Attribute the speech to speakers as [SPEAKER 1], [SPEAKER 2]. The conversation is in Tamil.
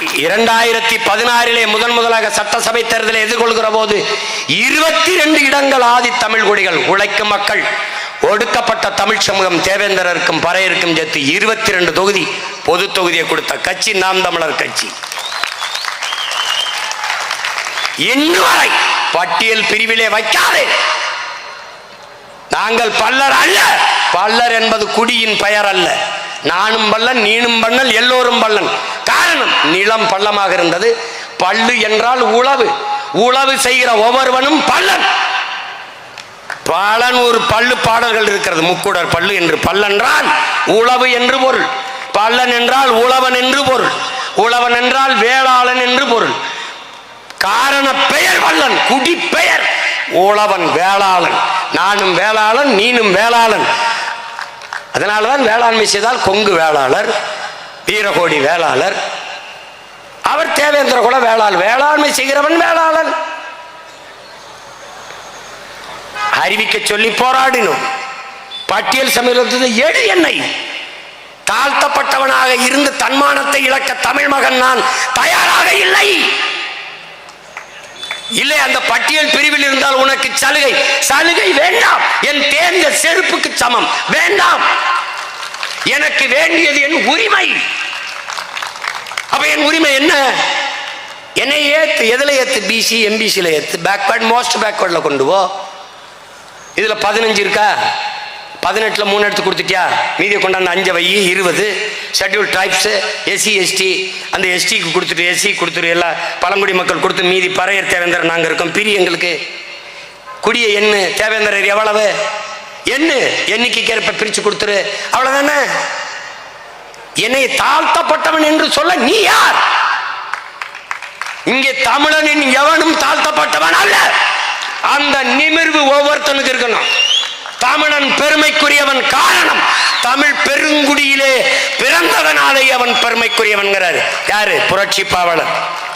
[SPEAKER 1] இரண்டாயிரத்தி பதினாறிலே முதன் முதலாக சட்டசபை தேர்தலை எதிர்கொள்கிற போது இருபத்தி ரெண்டு இடங்கள் ஆதி தமிழ் குடிகள் உழைக்கும் மக்கள் ஒடுக்கப்பட்ட தமிழ் சமூகம் தேவேந்திரருக்கும் பறையருக்கும் சேர்த்து இருபத்தி ரெண்டு தொகுதி பொது தொகுதியை கொடுத்த கட்சி நாம் தமிழர் கட்சி. இன்னும் வரை பட்டியல் பிரிவிலே வைக்காதே. நாங்கள் பல்லர் அல்ல. பல்லர் என்பது குடியின் பெயர் அல்ல. நானும் பல்லன் நீனும் பல்லன் எல்லோரும் பல்லன். காரணம் நிலம் பள்ளமாக இருந்தது. பள்ளு என்றால் உழவு. உழவு செய்கிற ஒவ்வொருவனும் பல்லன் பலன் ஒரு பல்லு பாடல்கள் இருக்கிறது. முக்குடர் பல்லு என்று. பல்லென்றால் உழவு என்று பொருள். பல்லன் என்றால் உழவன் என்று பொருள். உழவன் என்றால் வேளாளன் என்று பொருள். காரண பெயர் வல்லன் குடி பெயர். உழவன் வேளாளன். நானும் வேளாளன் நீனும் வேளாளன். அதனாலதான் வேளாண்மை செய்தால் கொங்கு வேளாளர். வீரகோடி வேளாளர். அவர் தேவேந்திர குல வேளாள் வேளாண்மை செய்கிறவன் வேளாளன். அறிவிக்க சொல்லி போராடினோம். பட்டியல் சமீபத்தில் எடு என்னை. தாழ்த்தப்பட்டவனாக இருந்து தன்மானத்தை இழக்க தமிழ் மகன் நான் தயாராக இல்லை. இல்லை அந்த பட்டியல் பிரிவில் இருந்தால் உனக்கு சலுகை. சலுகை வேண்டாம். என் தேர்ந்த செருப்புக்கு சமம். வேண்டாம். எனக்கு வேண்டியது என் உரிமை. அப்ப என் உரிமை என்ன? என்னை ஏத்து எதுல ஏத்து? பிசி எம்பிசியில் ஏத்து. பேக்வேர்ட் மோஸ்ட் பேக்வேர்ட்ல கொண்டு போ. இதுல பதினஞ்சு இருக்கா? பதினெட்டுல மூணு எடுத்து கொடுத்துட்டியா? மீதியை கொண்டாந்து அஞ்சு வை இருபது. ஷெட்யூல் ட்ரைப்ஸ் எஸ்சி எஸ்டி அந்த எஸ்டிக்கு கொடுத்துட்டு எஸ்சி கொடுத்துரு எல்லா பழங்குடி மக்கள் கொடுத்து மீதி பறையர் தேவேந்தர் நாங்கள் இருக்கோம். பிரி எங்களுக்கு. குடிய எண்ணு. தேவேந்தரர் எவ்வளவு? என்ன? எண்ணிக்கைக்கு ஏற்ப பிரிச்சு கொடுத்துரு? அவ்வளவுதானே? என்னை தாழ்த்தப்பட்டவன் என்று சொல்ல நீ யார்? இங்கே தமிழனின் எவனும் தாழ்த்தப்பட்டவன் அல்ல. அந்த நிமிர்வு ஒவ்வொருத்தனுக்கு இருக்கணும். தமிழன் பெருமைக்குரியவன் காரணம் தமிழ் பெருங்குடியிலே பிறந்ததனாலே அவன் பெருமைக்குரியவன்கிறார். யாரு? புரட்சி பாவலர்.